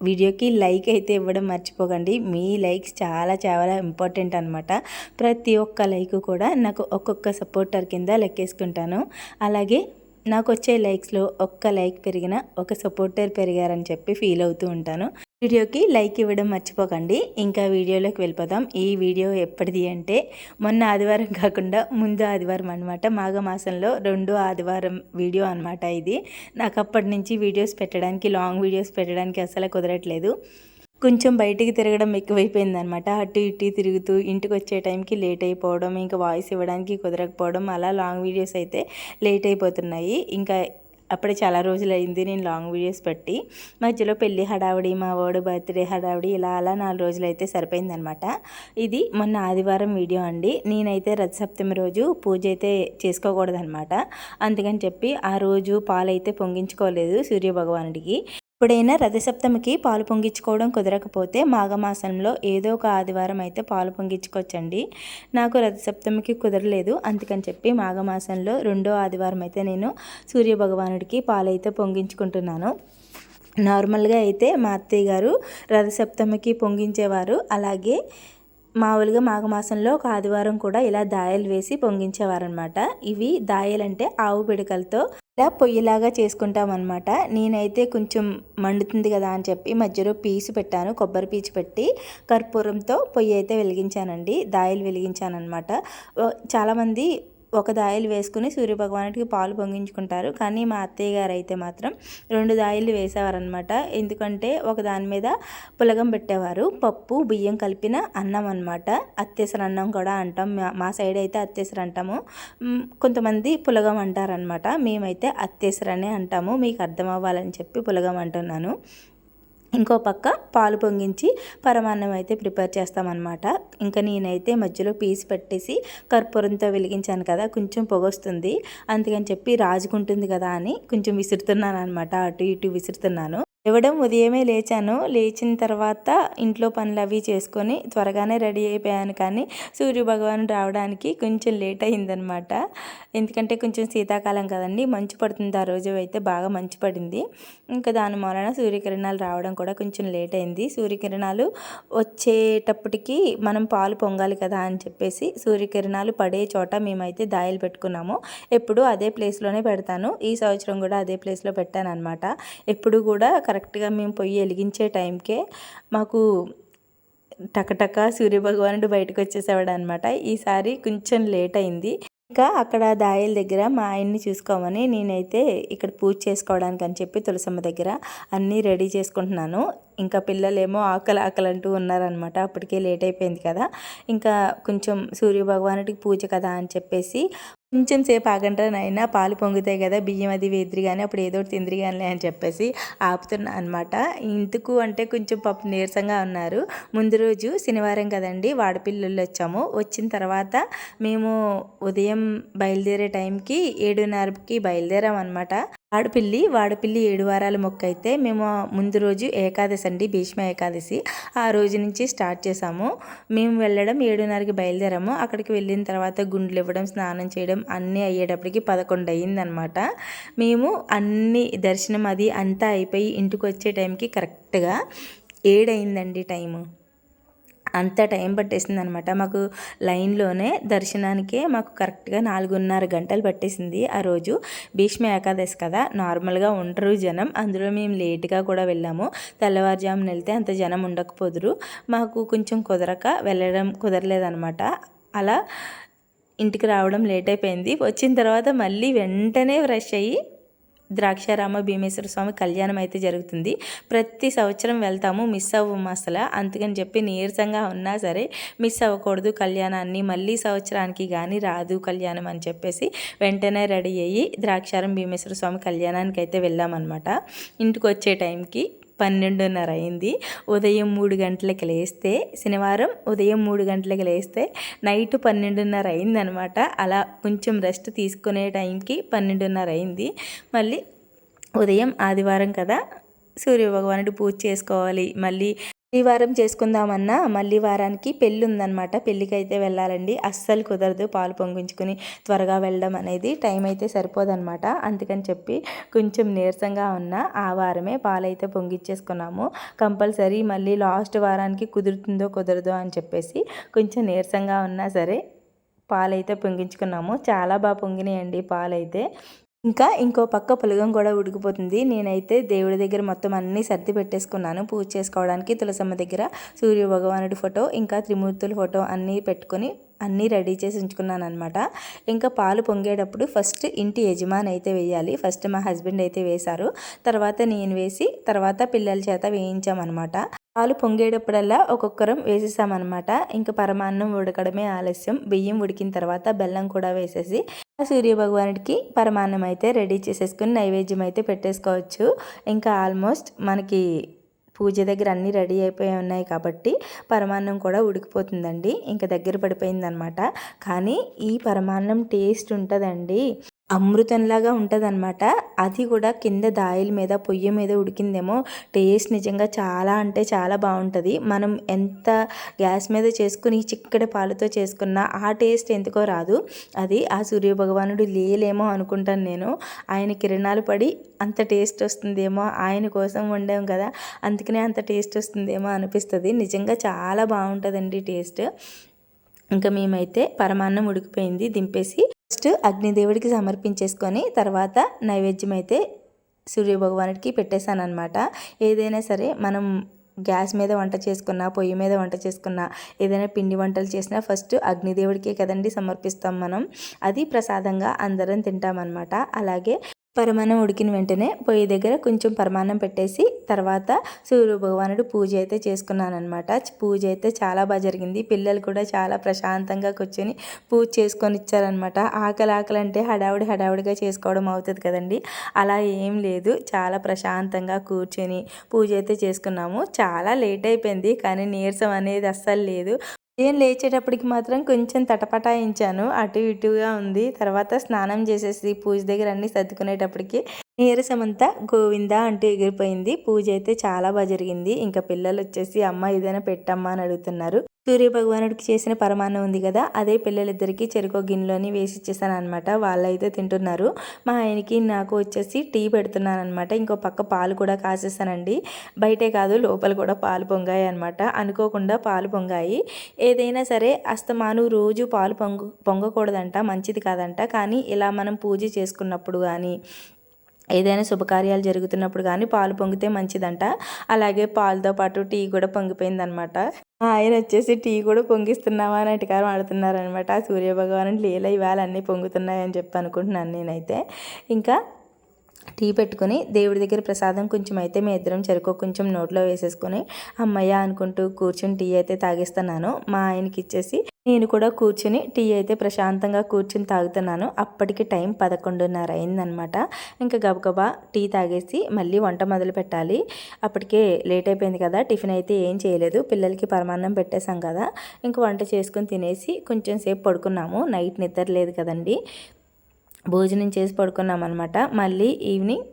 వీడియోకి లైక్ అయితే ఇవ్వడం మర్చిపోకండి. మీ లైక్స్ చాలా చాలా ఇంపార్టెంట్ అనమాట ప్రతి ఒక్క లైక్ కూడా నాకు ఒక్కొక్క సపోర్టర్ కింద లెక్కేసుకుంటాను. అలాగే నాకు వచ్చే లైక్స్లో ఒక్క లైక్ పెరిగిన ఒక సపోర్టర్ పెరిగారని చెప్పి ఫీల్ అవుతూ ఉంటాను. వీడియోకి లైక్ ఇవ్వడం మర్చిపోకండి. ఇంకా వీడియోలోకి వెళ్ళిపోదాం. ఈ వీడియో ఎప్పటిది అంటే మొన్న ఆదివారం కాకుండా ముందు ఆదివారం అనమాట మాఘమాసంలో రెండో ఆదివారం వీడియో అనమాట ఇది. నాకు అప్పటి నుంచి వీడియోస్ పెట్టడానికి లాంగ్ వీడియోస్ పెట్టడానికి అసలు కుదరట్లేదు. కొంచెం బయటికి తిరగడం ఎక్కువైపోయింది అనమాట అటు ఇటు తిరుగుతూ ఇంటికి వచ్చే టైంకి లేట్ అయిపోవడం ఇంకా వాయిస్ ఇవ్వడానికి కుదరకపోవడం అలా లాంగ్ వీడియోస్ అయితే లేట్ అయిపోతున్నాయి. ఇంకా అప్పుడే చాలా రోజులు అయింది నేను లాంగ్ వీడియోస్ పెట్టి. మధ్యలో పెళ్ళి హడావిడి మా వాడు బర్త్డే హడావిడి ఇలా అలా నాలుగు రోజులు అయితే సరిపోయిందనమాట. ఇది మొన్న ఆదివారం వీడియో అండి. నేనైతే రథసప్తమి రోజు పూజ అయితే చేసుకోకూడదనమాట. అందుకని చెప్పి ఆ రోజు పాలైతే పొంగించుకోలేదు సూర్యభగవానుడికి. ఎప్పుడైనా రథసప్తమికి పాలు పొంగించుకోవడం కుదరకపోతే మాఘమాసంలో ఏదో ఒక ఆదివారం అయితే పాలు పొంగించుకోవచ్చండి. నాకు రథసప్తమికి కుదరలేదు. అందుకని చెప్పి మాఘమాసంలో రెండో ఆదివారం అయితే నేను సూర్యభగవానుడికి పాలైతే పొంగించుకుంటున్నాను. నార్మల్గా అయితే మా అత్తయ్య గారు రథసప్తమికి పొంగించేవారు. అలాగే మామూలుగా మాఘమాసంలో ఒక ఆదివారం కూడా ఇలా దాయలు వేసి పొంగించేవారనమాట ఇవి దాయలంటే ఆవు పిడకలతో ఇలా పొయ్యిలాగా చేసుకుంటాం అనమాట నేనైతే కొంచెం మండుతుంది కదా అని చెప్పి మధ్యలో పీచు పెట్టాను కొబ్బరి పీచు పెట్టి. కర్పూరంతో పొయ్యి అయితే వెలిగించానండి దాయలు వెలిగించాను అనమాట చాలామంది ఒక దాయలు వేసుకుని సూర్యభగవానుడికి పాలు పొంగించుకుంటారు. కానీ మా అత్తయ్య గారు అయితే మాత్రం రెండు దాయలు వేసేవారనమాట ఎందుకంటే ఒక దాని మీద పులగం పెట్టేవారు. పప్పు బియ్యం కలిపిన అన్నం అనమాట అత్తేసర అన్నం కూడా అంటాం. మా సైడ్ అయితే అత్తేసర అంటాము. కొంతమంది పులగం అంటారనమాట మేమైతే అత్తేసరనే అంటాము. మీకు అర్థం అవ్వాలని చెప్పి పులగం అంటున్నాను. ఇంకో పక్క పాలు పొంగించి పరమాన్నం అయితే ప్రిపేర్ చేస్తామన్నమాట. ఇంకా నేనైతే మధ్యలో పీస్ పెట్టేసి కర్పూరంతో వెలిగించాను కదా కొంచెం పొగొస్తుంది. అందుకని చెప్పి రాజుకుంటుంది కదా అని కొంచెం విసురుతున్నాను అనమాట అటు ఇటు విసురుతున్నాను. ఇవ్వడం ఉదయమే లేచాను. లేచిన తర్వాత ఇంట్లో పనులు అవి చేసుకొని త్వరగానే రెడీ అయిపోయాను కానీ సూర్య భగవాన్ రావడానికి కొంచెం లేట్ అయిందనమాట ఎందుకంటే కొంచెం శీతాకాలం కదండి. మంచు పడుతుంది. ఆ రోజు అయితే బాగా మంచు పడింది. ఇంకా దాని మూలన సూర్యకిరణాలు రావడం కూడా కొంచెం లేట్ అయింది. సూర్యకిరణాలు వచ్చేటప్పటికి మనం పాలు పొంగాలి కదా అని చెప్పేసి సూర్యకిరణాలు పడే చోట మేమైతే దాయలు పెట్టుకున్నాము. ఎప్పుడు అదే ప్లేస్లోనే పెడతాను. ఈ సంవత్సరం కూడా అదే ప్లేస్లో పెట్టాను అనమాట ఎప్పుడు కూడా కరెక్ట్గా మేము పొయ్యి వెలిగించే టైంకే మాకు టకటక సూర్యభగవానుడు బయటకు వచ్చేసేవాడు అనమాట ఈసారి కొంచెం లేట్ అయింది. ఇంకా అక్కడ దాయల దగ్గర మా ఆయన్ని చూసుకోమని నేనైతే ఇక్కడ పూజ చేసుకోవడానికి అని చెప్పి తులసమ్మ దగ్గర అన్నీ రెడీ చేసుకుంటున్నాను. ఇంకా పిల్లలేమో ఆకలి ఆకలి అంటూ ఉన్నారనమాట అప్పటికే లేట్ అయిపోయింది కదా. ఇంకా కొంచెం సూర్య భగవానుడికి పూజ కదా అని చెప్పేసి కొంచెం సేపు ఆగంటానైనా పాలు పొంగుతాయి కదా బియ్యం అది వేదిరి కానీ అప్పుడు ఏదో ఒకటి తిందిరి కానీ అని చెప్పేసి ఆపుతున్నా అనమాట ఇందుకు అంటే కొంచెం పప్పు నీరసంగా ఉన్నారు. ముందు రోజు శనివారం కదండి వాడపిల్లలు వచ్చాము. వచ్చిన తర్వాత మేము ఉదయం బయలుదేరే టైంకి ఏడున్నరకి బయలుదేరాం అనమాట వాడపిల్లి వాడపిల్లి ఏడు వారాల మొక్క అయితే మేము ముందు రోజు ఏకాదశి అండి భీష్మ ఏకాదశి. ఆ రోజు నుంచి స్టార్ట్ చేసాము. మేము వెళ్ళడం ఏడున్నరకి బయలుదేరాము. అక్కడికి వెళ్ళిన తర్వాత గుండ్లు ఇవ్వడం స్నానం చేయడం అన్నీ అయ్యేటప్పటికి పదకొండు అయ్యిందనమాట మేము అన్ని దర్శనం అది అంతా అయిపోయి ఇంటికి వచ్చే టైంకి కరెక్ట్గా ఏడైందండి టైము. అంత టైం పట్టేసింది అనమాట మాకు లైన్లోనే దర్శనానికే మాకు కరెక్ట్గా నాలుగున్నర గంటలు పట్టేసింది ఆ రోజు. భీష్మ ఏకాదశి కదా నార్మల్గా ఉండరు జనం. అందులో మేము లేట్గా కూడా వెళ్ళాము. తెల్లవారుజామున వెళ్తే అంత జనం ఉండకపోదురు. మాకు కొంచెం కుదరక వెళ్ళడం కుదరలేదనమాట. అలా ఇంటికి రావడం లేట్ అయిపోయింది. వచ్చిన తర్వాత మళ్ళీ వెంటనే ఫ్రెష్ అయ్యి ద్రాక్షారామ భీమేశ్వర స్వామి కళ్యాణం అయితే జరుగుతుంది. ప్రతి సంవత్సరం వెళ్తాము మిస్ అవ్వము అసలు. అందుకని చెప్పి నీరసంగా ఉన్నా సరే మిస్ అవ్వకూడదు కళ్యాణాన్ని మళ్ళీ సంవత్సరానికి కానీ రాదు కళ్యాణం అని చెప్పేసి వెంటనే రెడీ అయ్యి ద్రాక్షారం భీమేశ్వర స్వామి కళ్యాణానికి అయితే వెళ్ళామన్నమాట. ఇంటికి వచ్చే టైంకి పన్నెండున్నర అయింది. ఉదయం మూడు గంటలకి లేస్తే శనివారం ఉదయం మూడు గంటలకి లేస్తే నైట్ పన్నెండున్నర అయిందనమాట. అలా కొంచెం రెస్ట్ తీసుకునే టైంకి పన్నెండున్నర అయింది. మళ్ళీ ఉదయం ఆదివారం కదా సూర్యభగవానుడి పూజ చేసుకోవాలి. మళ్ళీ ఈ వారం చేసుకుందామన్నా మళ్ళీ వారానికి పెళ్ళి ఉందనమాట పెళ్ళికి అయితే వెళ్ళాలండి. అస్సలు కుదరదు పాలు పొంగించుకుని త్వరగా వెళ్ళడం అనేది. టైం అయితే సరిపోదన్నమాట. అందుకని చెప్పి కొంచెం నీరసంగా ఉన్న ఆ వారమే పాలు అయితే పొంగిచ్చేసుకున్నాము కంపల్సరీ మళ్ళీ లాస్ట్ వారానికి కుదురుతుందో కుదరదో అని చెప్పేసి కొంచెం నీరసంగా ఉన్నా సరే పాలైతే పొంగించుకున్నాము. చాలా బాగా పొంగినాయండి పాలైతే. ఇంకా ఇంకో పక్క పులగం కూడా ఉడికిపోతుంది. నేనైతే దేవుడి దగ్గర మొత్తం అన్నీ సర్ది పెట్టేసుకున్నాను. పూజ చేసుకోవడానికి తులసమ్మ దగ్గర సూర్య భగవానుడి ఫోటో ఇంకా త్రిమూర్తుల ఫోటో అన్నీ పెట్టుకొని అన్నీ రెడీ చేసి ఉంచుకున్నాను అనమాట ఇంకా పాలు పొంగేటప్పుడు ఫస్ట్ ఇంటి యజమాని అయితే వేయాలి. ఫస్ట్ మా హస్బెండ్ అయితే వేశారు. తర్వాత నేను వేసి తర్వాత పిల్లల చేత వేయించామన్నమాట. పాలు పొంగేటప్పుడల్లా ఒక్కొక్కరం వేసేసామన్నమాట. ఇంకా పరమాన్నం ఉడకడమే ఆలస్యం. బియ్యం ఉడికిన తర్వాత బెల్లం కూడా వేసేసి సూర్య భగవానుడికి పరమాన్నం అయితే రెడీ చేసేసుకుని నైవేద్యం అయితే పెట్టేసుకోవచ్చు. ఇంకా ఆల్మోస్ట్ మనకి పూజ దగ్గర అన్నీ రెడీ అయిపోయి ఉన్నాయి కాబట్టి పరమాన్నం కూడా ఉడికిపోతుందండి. ఇంకా దగ్గర పడిపోయిందనమాట. కానీ ఈ పరమాన్నం టేస్ట్ ఉంటుందండి. అమృతంలాగా ఉంటుందన్నమాట. అది కూడా కింద దాయిల మీద పొయ్యి మీద ఉడికిందేమో టేస్ట్ నిజంగా చాలా అంటే చాలా బాగుంటుంది. మనం ఎంత గ్యాస్ మీద చేసుకుని చిక్కటి పాలతో చేసుకున్న ఆ టేస్ట్ ఎందుకో రాదు. అది ఆ సూర్య భగవానుడు లేలేమో అనుకుంటాను నేను. ఆయన కిరణాలు పడి అంత టేస్ట్ వస్తుందేమో ఆయన కోసం వండాం కదా అందుకనే అంత టేస్ట్ వస్తుందేమో అనిపిస్తుంది. నిజంగా చాలా బాగుంటుందండి టేస్ట్. ఇంకా మేమైతే పరమాన్నం ఉడికిపోయింది దింపేసి ఫస్ట్ అగ్నిదేవుడికి సమర్పించేసుకొని తర్వాత నైవేద్యం అయితే సూర్యభగవానుడికి పెట్టేశాను అనమాట ఏదైనా సరే మనం గ్యాస్ మీద వంట చేసుకున్నా పొయ్యి మీద వంట చేసుకున్నా ఏదైనా పిండి వంటలు చేసినా ఫస్ట్ అగ్నిదేవుడికే కదండి సమర్పిస్తాం మనం. అది ప్రసాదంగా అందరం తింటామన్నమాట. అలాగే పరమాన్నం ఉడికిన వెంటనే పొయ్యి దగ్గర కొంచెం పరమాన్నం పెట్టేసి తర్వాత సూర్య భగవానుడు పూజ అయితే చేసుకున్నానమాట పూజ అయితే చాలా బాగా జరిగింది. పిల్లలు కూడా చాలా ప్రశాంతంగా కూర్చొని పూజ చేసుకొని ఇచ్చారనమాట ఆకలి ఆకలి అంటే హడావుడి హడావుడిగా చేసుకోవడం అవుతుంది కదండి. అలా ఏం లేదు. చాలా ప్రశాంతంగా కూర్చొని పూజ అయితే చేసుకున్నాము. చాలా లేట్ అయిపోయింది కానీ నీరసం అనేది అస్సలు లేదు. ఉదయం లేచేటప్పటికి మాత్రం కొంచెం తటపటాయించాను. అటు ఇటుగా ఉంది. తర్వాత స్నానం చేసేసి పూజ దగ్గర అన్నీ సర్దుకునేటప్పటికి నీరసమంతా గోవిందా అంటూ ఎగిరిపోయింది. పూజ అయితే చాలా బాగా జరిగింది. ఇంకా పిల్లలు వచ్చేసి అమ్మ ఏదైనా పెట్టమ్మా అని అడుగుతున్నారు. సూర్య భగవానుడికి చేసిన పరమాన్నం ఉంది కదా అదే పిల్లలిద్దరికీ చెరుకో గిన్నెలోని వేసి ఇచ్చేసాను అనమాట వాళ్ళు అయితే తింటున్నారు. మా ఆయనకి నాకు వచ్చేసి టీ పెడుతున్నాను అనమాట ఇంకో పక్క పాలు కూడా కాసేసానండి. బయటే కాదు లోపల కూడా పాలు పొంగాయి అనమాట అనుకోకుండా పాలు పొంగాయి. ఏదైనా సరే అస్తమాను రోజు పాలు పొంగు పొంగకూడదంట మంచిది కాదంట. కానీ ఇలా మనం పూజ చేసుకున్నప్పుడు కానీ ఏదైనా శుభకార్యాలు జరుగుతున్నప్పుడు కానీ పాలు పొంగితే మంచిదంట. అలాగే పాలతో పాటు టీ కూడా పొంగిపోయిందనమాట. ఆయన వచ్చేసి టీ కూడా పొంగిస్తున్నావా అని అటకారం ఆడుతున్నారనమాట సూర్యభగవాన్ లీల ఇవాళ అన్నీ పొంగుతున్నాయని చెప్పి అనుకుంటున్నాను నేనైతే. ఇంకా టీ పెట్టుకుని దేవుడి దగ్గర ప్రసాదం కొంచెం అయితే మీ ఇద్దరం చెరుకు కొంచెం నోట్లో వేసేసుకొని అమ్మయ్య అనుకుంటూ కూర్చొని టీ అయితే తాగిస్తున్నాను. మా ఆయనకి ఇచ్చేసి నేను కూడా కూర్చుని టీ అయితే ప్రశాంతంగా కూర్చుని తాగుతున్నాను. అప్పటికి టైం పదకొండున్నర అయిందనమాట ఇంకా గబగబా టీ తాగేసి మళ్ళీ వంట మొదలు పెట్టాలి. అప్పటికే లేట్ అయిపోయింది కదా టిఫిన్ అయితే ఏం చేయలేదు. పిల్లలకి పరమాన్నం పెట్టేశాం కదా ఇంకా వంట చేసుకుని తినేసి కొంచెం సేపు పడుకున్నాము. నైట్ నిద్ర లేదు కదండి. భోజనం చేసి పడుకున్నాం అనమాట మళ్ళీ ఈవినింగ్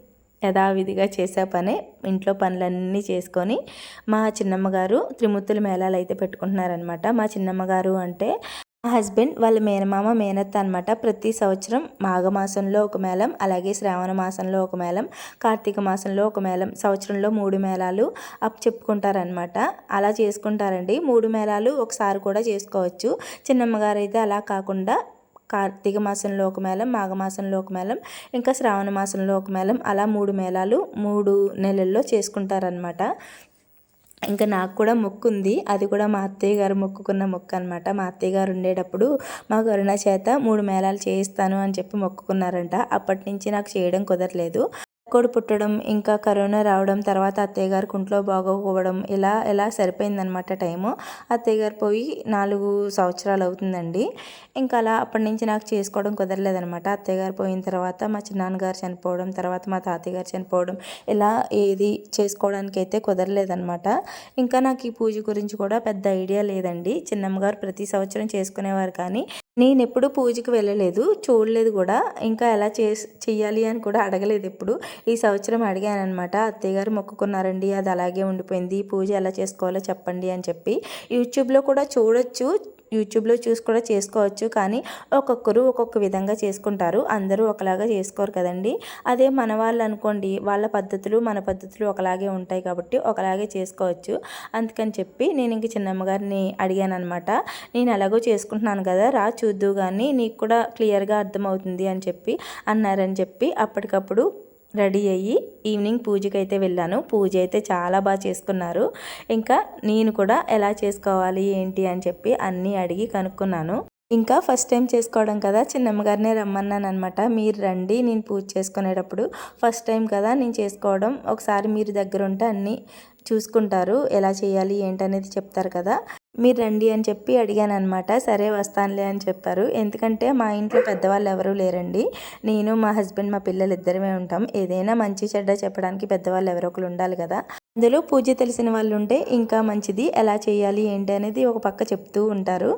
యథావిధిగా చేసే పనే ఇంట్లో పనులన్నీ చేసుకొని మా చిన్నమ్మగారు త్రిమూర్తుల మేళాలు అయితే పెట్టుకుంటున్నారనమాట మా చిన్నమ్మగారు అంటే మా హస్బెండ్ వాళ్ళ మేనమామ మేనత్త అనమాట ప్రతి సంవత్సరం మాఘమాసంలో ఒక మేళం అలాగే శ్రావణ మాసంలో ఒక మేళం కార్తీక మాసంలో ఒక మేళం సంవత్సరంలో మూడు మేళాలు అప్ చెప్పుకుంటారనమాట అలా చేసుకుంటారండి. మూడు మేళాలు ఒకసారి కూడా చేసుకోవచ్చు. చిన్నమ్మగారు అయితే అలా కాకుండా కార్తీక మాసంలో ఒక మేళం మాఘమాసంలో ఒక మేళం ఇంకా శ్రావణ మాసంలో ఒక మేళం అలా మూడు మేళాలు మూడు నెలల్లో చేసుకుంటారనమాట ఇంకా నాకు కూడా మొక్కు ఉంది అది కూడా మా అత్తయ్య గారు మొక్కుకున్న మొక్కు అనమాట మా అత్తయ్య గారు ఉండేటప్పుడు మా కరుణ చేత మూడు మేళాలు చేయిస్తాను అని చెప్పి మొక్కుకున్నారంట. అప్పటి నుంచి నాకు చేయడం కుదరలేదు. కొడు పుట్టడం ఇంకా కరోనా రావడం తర్వాత అత్తయ్య గారు కుంట్లో బాగోకపోవడం ఇలా ఎలా సరిపోయిందనమాట టైము. అత్తయ్య గారు పోయి నాలుగు సంవత్సరాలు అవుతుందండి. ఇంకా అలా అప్పటి నుంచి నాకు చేసుకోవడం కుదరలేదనమాట అత్తయ్య గారు పోయిన తర్వాత మా చిన్నాన్నగారు చనిపోవడం తర్వాత మా తాతయ్య గారు చనిపోవడం ఇలా ఏది చేసుకోవడానికి అయితే కుదరలేదనమాట ఇంకా నాకు ఈ పూజ గురించి కూడా పెద్ద ఐడియా లేదండి. చిన్నమ్మగారు ప్రతి సంవత్సరం చేసుకునేవారు కానీ నేను ఎప్పుడు పూజకి వెళ్ళలేదు చూడలేదు కూడా. ఇంకా ఎలా చే చెయ్యాలి అని కూడా అడగలేదు ఎప్పుడు. ఈ సంవత్సరం అడిగాను అనమాట అత్తయ్య గారు మొక్కుకున్నారండి అది అలాగే ఉండిపోయింది పూజ ఎలా చేసుకోవాలో చెప్పండి అని చెప్పి. యూట్యూబ్లో కూడా చూడొచ్చు యూట్యూబ్లో చూసి కూడా చేసుకోవచ్చు. కానీ ఒక్కొక్కరు ఒక్కొక్క విధంగా చేసుకుంటారు. అందరూ ఒకలాగా చేసుకోరు కదండి. అదే మన వాళ్ళు అనుకోండి వాళ్ళ పద్ధతులు మన పద్ధతులు ఒకలాగే ఉంటాయి కాబట్టి ఒకలాగే చేసుకోవచ్చు. అందుకని చెప్పి నేను ఇంక చిన్నమ్మగారిని అడిగాను అనమాట నేను ఎలాగో చేసుకుంటున్నాను కదా రా చూద్దు కానీ నీకు కూడా క్లియర్గా అర్థమవుతుంది అని చెప్పి అన్నారని చెప్పి అప్పటికప్పుడు రెడీ అయ్యి ఈవినింగ్ పూజకి అయితే వెళ్ళాను. పూజ అయితే చాలా బాగా చేసుకున్నారు. ఇంకా నేను కూడా ఎలా చేసుకోవాలి ఏంటి అని చెప్పి అన్నీ అడిగి కనుక్కున్నాను. ఇంకా ఫస్ట్ టైం చేసుకోవడం కదా చిన్నమ్మగారినే రమ్మన్నాను అనమాట మీరు రండి నేను పూజ చేసుకునేటప్పుడు ఫస్ట్ టైం కదా నేను చేసుకోవడం. ఒకసారి మీరు దగ్గర ఉంటే అన్నీ చూసుకుంటారు ఎలా చేయాలి ఏంటనేది చెప్తారు కదా. మీరు రండి అని చెప్పి అడిగాను అనమాట సరే వస్తానులే అని చెప్పారు. ఎందుకంటే మా ఇంట్లో పెద్దవాళ్ళు ఎవరూ లేరండి. నేను మా హస్బెండ్ మా పిల్లలు ఇద్దరమే ఉంటాం. ఏదైనా మంచి చెడ్డ చెప్పడానికి పెద్దవాళ్ళు ఎవరో ఒకరు ఉండాలి కదా. అందులో పూజ తెలిసిన వాళ్ళు ఉంటే ఇంకా మంచిది. ఎలా చేయాలి ఏంటి అనేది ఒక పక్క చెప్తూ ఉంటారు.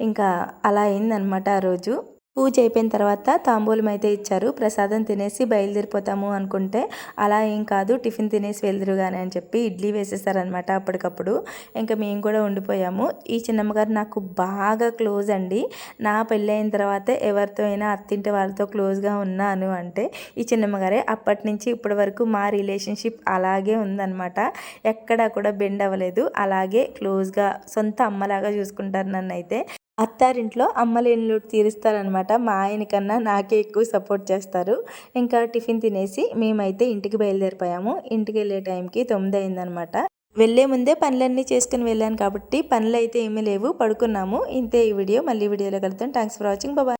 ఇంకా అలా అయిందనమాట ఆ రోజు. పూజ అయిపోయిన తర్వాత తాంబూలం అయితే ఇచ్చారు. ప్రసాదం తినేసి బయలుదేరిపోతాము అనుకుంటే అలా ఏం కాదు. టిఫిన్ తినేసి వెళ్దురుగాని అని చెప్పి ఇడ్లీ వేసేసారనమాట అప్పటికప్పుడు. ఇంకా మేము కూడా ఉండిపోయాము. ఈ చిన్నమ్మగారు నాకు బాగా క్లోజ్ అండి. నా పెళ్ళి అయిన తర్వాత ఎవరితో అయినా అత్తింటి వాళ్ళతో క్లోజ్గా ఉన్నాను అంటే ఈ చిన్నమ్మగారే. అప్పటి నుంచి ఇప్పటి వరకు మా రిలేషన్షిప్ అలాగే ఉందన్నమాట. ఎక్కడా కూడా బెండ్ అవ్వలేదు. అలాగే క్లోజ్గా సొంత అమ్మలాగా చూసుకుంటారు నన్ను అయితే అత్తారింట్లో అమ్మలేని తీరుస్తారనమాట మా ఆయన కన్నా నాకే ఎక్కువ సపోర్ట్ చేస్తారు. ఇంకా టిఫిన్ తినేసి మేమైతే ఇంటికి బయలుదేరిపోయాము. ఇంటికి వెళ్ళే టైంకి తొమ్మిది అయిందనమాట వెళ్ళే ముందే పనులన్నీ చేసుకుని వెళ్ళాను కాబట్టి పనులు అయితే ఏమీ లేవు. పడుకున్నాము. ఇంతే ఈ వీడియో. మళ్ళీ వీడియోలో కలుద్దాం. Thanks for watching Baba